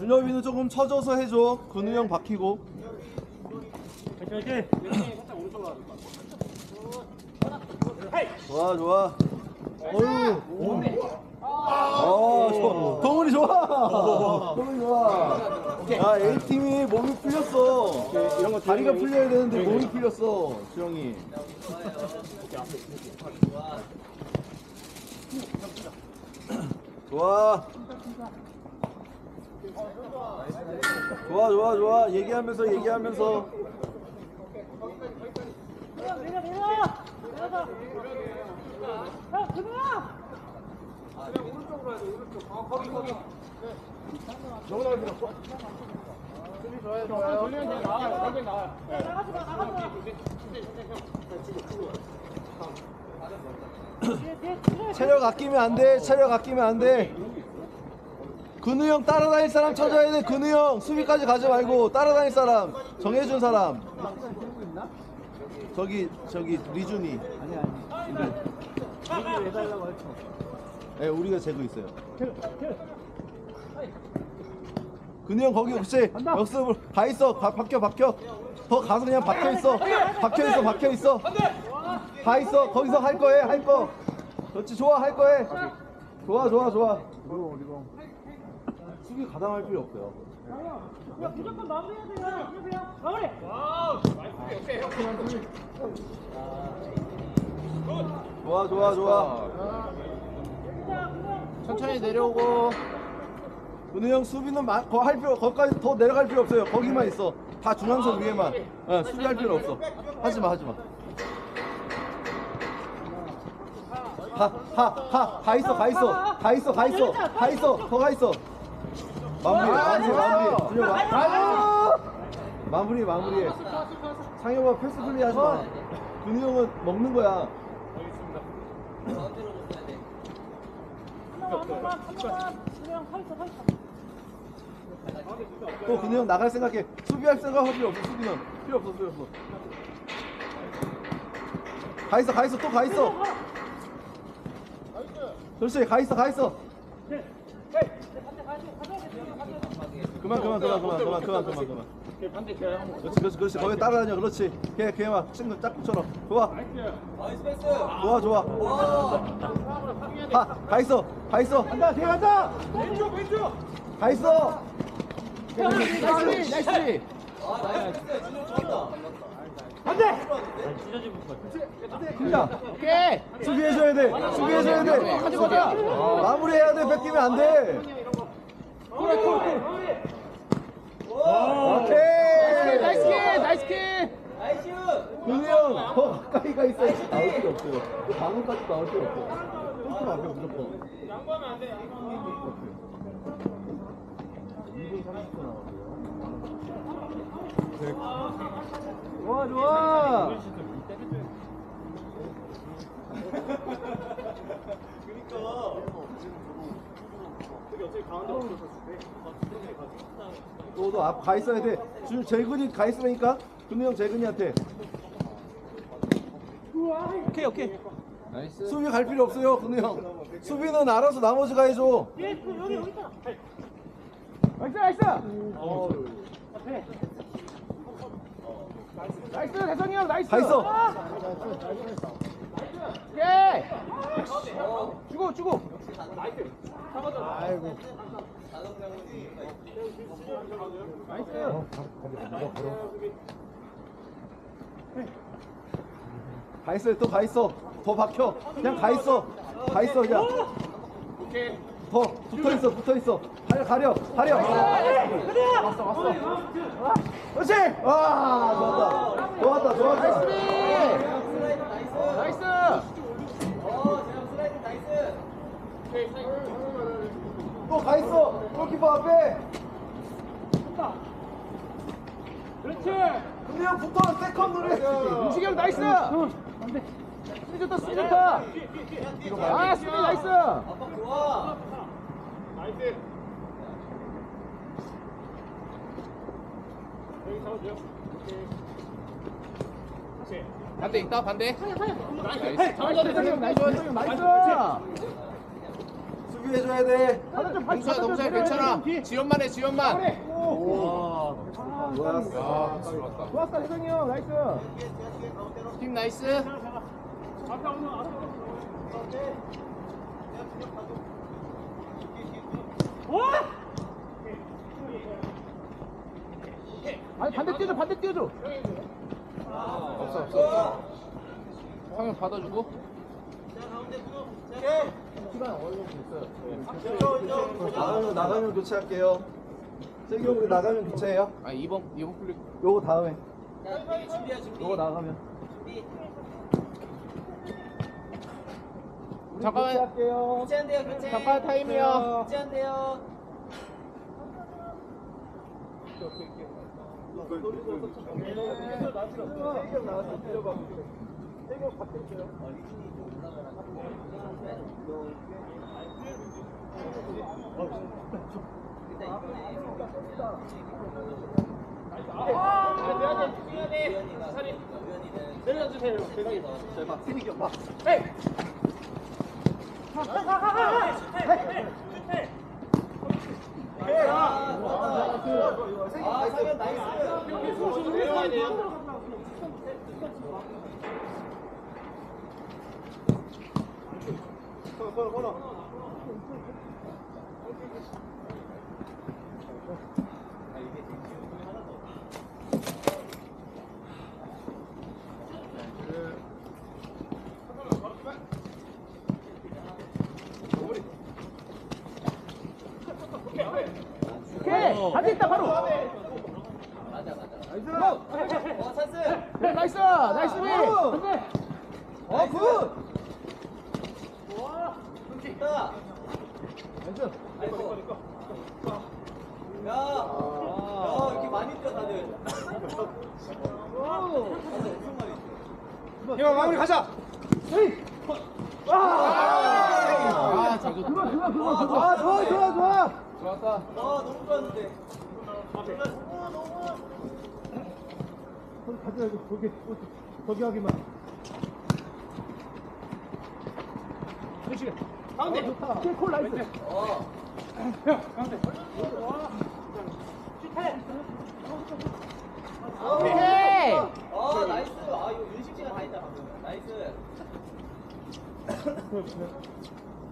준엽이는 조금 쳐줘서 해줘. 근우 형 박히고. 좋아 좋아. 어유. 어, 좋아. 동훈이 좋아. 동훈이 좋아. 야, A 팀이 몸이 풀렸어. 이런 거 다리가 풀려야 되는데 몸이 풀렸어. 주영이. 좋아. 좋아 좋아 좋아. 얘기하면서 얘기하면서. 밀어 밀어 밀어 밀어서 야 그놈아 체력 아끼면 안돼 체력 아끼면 안돼. 근우 형 따라다닐 사람 찾아야 돼. 근우 형 수비까지 가지 말고 따라다닐 사람 정해준 사람. 저기 저기 리준이. 아니 아니. 해달라고 했죠 네 우리가 재고 있어요. 근우 형 거기 혹시 역습을 가 있어? 가, 박혀 박혀? 더 가서 그냥 박혀 있어. 박혀 있어 박혀 있어. 가 있어. 거기서 할 거해 할 거. 그렇지 좋아 할 거해 좋아 좋아 좋아 수비 가담할 필요 없고요. 야 무조건 마무리해야 돼요. 이러세요. 마무리. 좋아 좋아 좋아. 천천히 내려오고. 은우 형 수비는 마, 거, 할 필요 거기까지 더 내려갈 필요 없어요. 거기만 있어. 다 중앙선 위에만. 어, 수비할 필요 없어. 하지 마 하지마. 가가 가 있어 가 있어. 가 있어 가 있어. 가 있어 더 가 있어 마무리 마무리. 마무리 마- 마무리 마무리 상혁아 패스 플레이 하지 마. 근우 형은 먹는 거야. 한 번만 한 번만 그냥 서 있어 서 있어 또 근우 형 나갈 생각해 수비할 생각 할 필요 없어 수비는 필요 없어 필요 없어. 가 있어 가 있어 또 가 있어. 그렇지 가 있어 가 있어 그만 그만 그만 그만 그만 그만 그만 그만. 그렇지 그렇지 그렇지. 거기 따라다녀. 그렇지. 걔 걔만 친구 짝꿍처럼. 좋아. 좋아 좋아. 가가 있어. 가 있어. 간다 걔 간다. 가 있어. 나이스. 나이스. 힘다. 오케이. 수비해줘야 돼. 수비해줘야 돼. 마무리해야 돼. 뺏기면 안돼 오케이. 나이스 킥 나이스 킥 근우 형 더 가까이 가 있어. 나올 필요 없어요. 방금까지 나올 필요 없어 골프 앞에 무조건. 양보하면 안 돼. 양보하면 2분 30초 나오고요 좋아 좋아 너도 앞 가 있어야 돼. 지금 재근이 가 있으니까. 근우 형 재근이한테. 오케이 오케이. 나이스. 수비 갈 필요 없어요, 근우 형. 수비는 알아서 나머지 가 해줘. 뒤에 그 여기 여기 있잖아 나이스 나이스! 나이스 대성이 형 나이스! 가 있어. 오케이 주고 주고 아이고. 나이스 가 있어요. 또가 있어. 더 박혀. 그냥 가 있어. 가 있어 그냥. 더 붙어 있어. 붙어 있어. 가려 가려 가려. 왔어 왔어. 그렇지. 와 좋았다. 좋았다 좋았다. 나이스 또 가 있어. 골키퍼 앞에. 그렇지 근우 형 세컨 노래. 은식이 형 나이스! 수비 좋다 수비 좋다. 아 수비 나이스! 반대 있다 반대? 나이스. 잘한다 대성이 형 나이스. 대성이 형 나이스. 수비 해줘야 돼. 동수야 동수야 괜찮아. 지연만 해 지연만. 와. 좋았어. 좋았어 혜성이 형 나이스 팀 나이스 아니 반대 뛰어줘 반대 뛰어줘 없어 없어 황현 받아주고 나가면 나가면 교체할게요. 우리 나가면 교체해요. 아 이번 이번 플리 요거 다음에. 요거 나가면. 우리 잠깐만. 교체할게요. 교체한대요 교체 잠깐 타임이요 교체한대요 아 상현 나이스 오케이 반대 있다 바로. 맞아 맞아 나이스 어 찬스 그래 나이스. 나이스 어 굿. 나이스 야, 야, 이렇게 많이 뛰어 다들. 형 마무리 가자. 아잘 줬다 그거 그거 그거 그거 아 좋아 좋아 좋아. 좋았다. 아, 너무 좋았는데. 손 가져야지 거기 거기 하기만. 그렇지 가운데. 좋다. 콜 나이스. 어. 오케이 어, 나이스. 아, 이거 윤식 씨가 다 했다 방금. 나이스.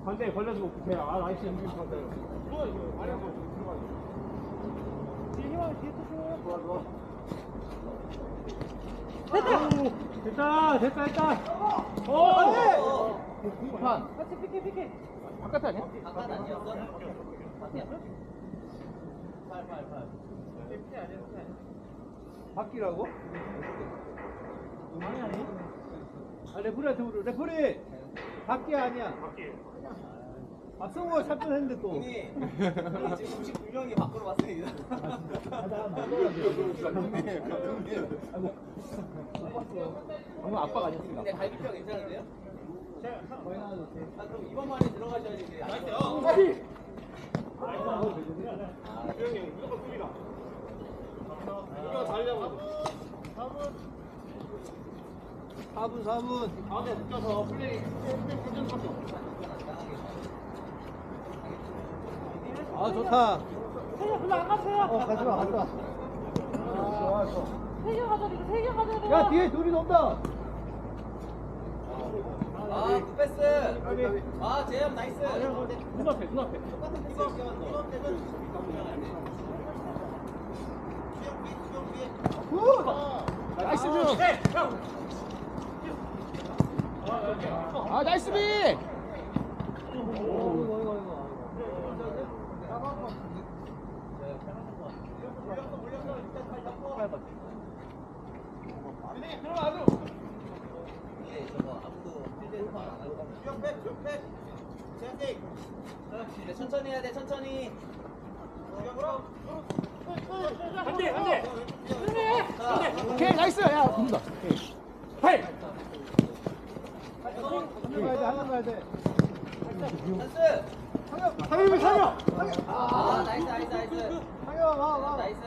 반대 걸려서 오케이 아 나이스 연기 반대 좋아 이거? 아래 한번 들어가 뒤에 힘 뒤에 또 좋아 좋아. 됐다! 됐다 됐다 됐다. 오! 어. 판. 같이 피케 피케 바깥 아니야? 바깥 아니었어? 바깥이야? 팔, 팔, 팔. 바뀌라고? 아니 아니. 아 레프리한테 물어. 레프리 밖에 아니야. 밖에. 아, 박성호 샷건 했는데 또. 지금 99명이 밖으로 왔습니다. 방금 압박 아니었습니다. 근데 갈비뼈 괜찮은데요? 아, 그럼 이번 만에 들어가셔야지. 이제. 나이스! 아, 형님, 무조건 뚫이다. 아. 이거 달려고. 4분 4분. 가운데 묶여서 플레이. 아 좋다. 세개 별로 안 갔어요. 어 가지마 가지마. 좋았어 세개 가져야 돼 세개 가져야 돼야 뒤에 둘이 넘다. 아, 굿패스! 아, 제형 나이스! 아, 눈앞에, 눈앞에. 똑같은 패스 이번 때는 굿! 어. 나이스 준! 아 나이스 비. 천천히 해야 돼, 천천히. 안 돼, 안 돼. 자, 오케이 나이스 야 붙는다. 헤이. 한명 가야 돼. 찬스. 상엽이 상엽. 아, 나이스, 나이스, 나이스. 상엽 와 와. 나이스.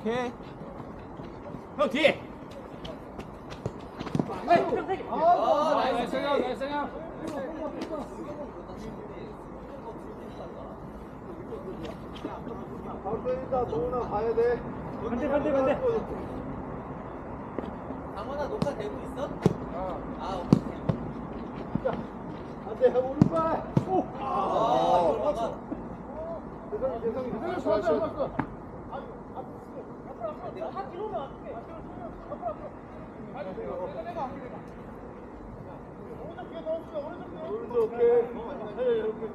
오케이. 형 뒤에 아, 나이스. 나이스 형 나이스 형 바로 때린다 동훈아 가야 돼 반대 반대 반대 강원아 녹화 되고 있어? 아, 오케이. 안돼 오른발 오! 아, 이걸 막아. 대성이 대성이 대성이 좋았어 좋았어 오른쪽 오케이 네, 이렇게 돼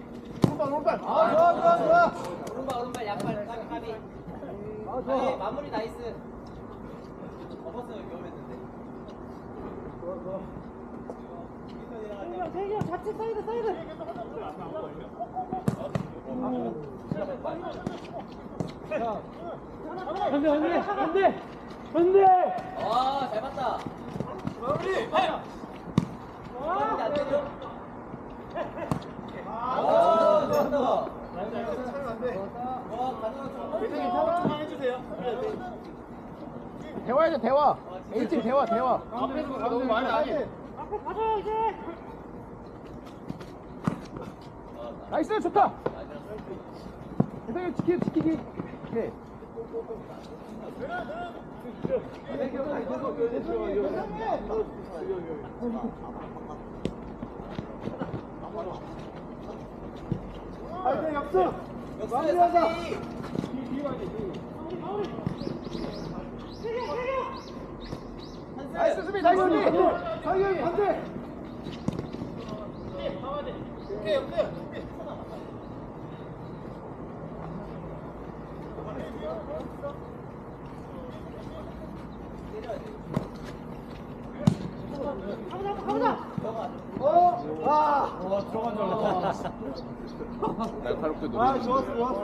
오른발 오른발. 아, 좋아 좋아 좋아. 오른발, 오른발, 양발, 까비, 까비. 아 좋아. 마무리 나이스. 엎었으면 위험했는데. 세기야 좌측 사이드 사이드. 반대 반대 반대 반대 와, 잘 봤다. 마무리! 마무리 안 되죠? 돼 대화. A팀 대화 대화. 앞에서 너무 많이 안해 앞에 가자 이제 나이스 좋다. 대성이 지키 지키기. 오케이 파이팅 역습! 마무리하자. 나이스 수비 나이스 수비! 상영이 반대 가보자 가보자 어? 아! 날카롭게 아 좋았어 좋았어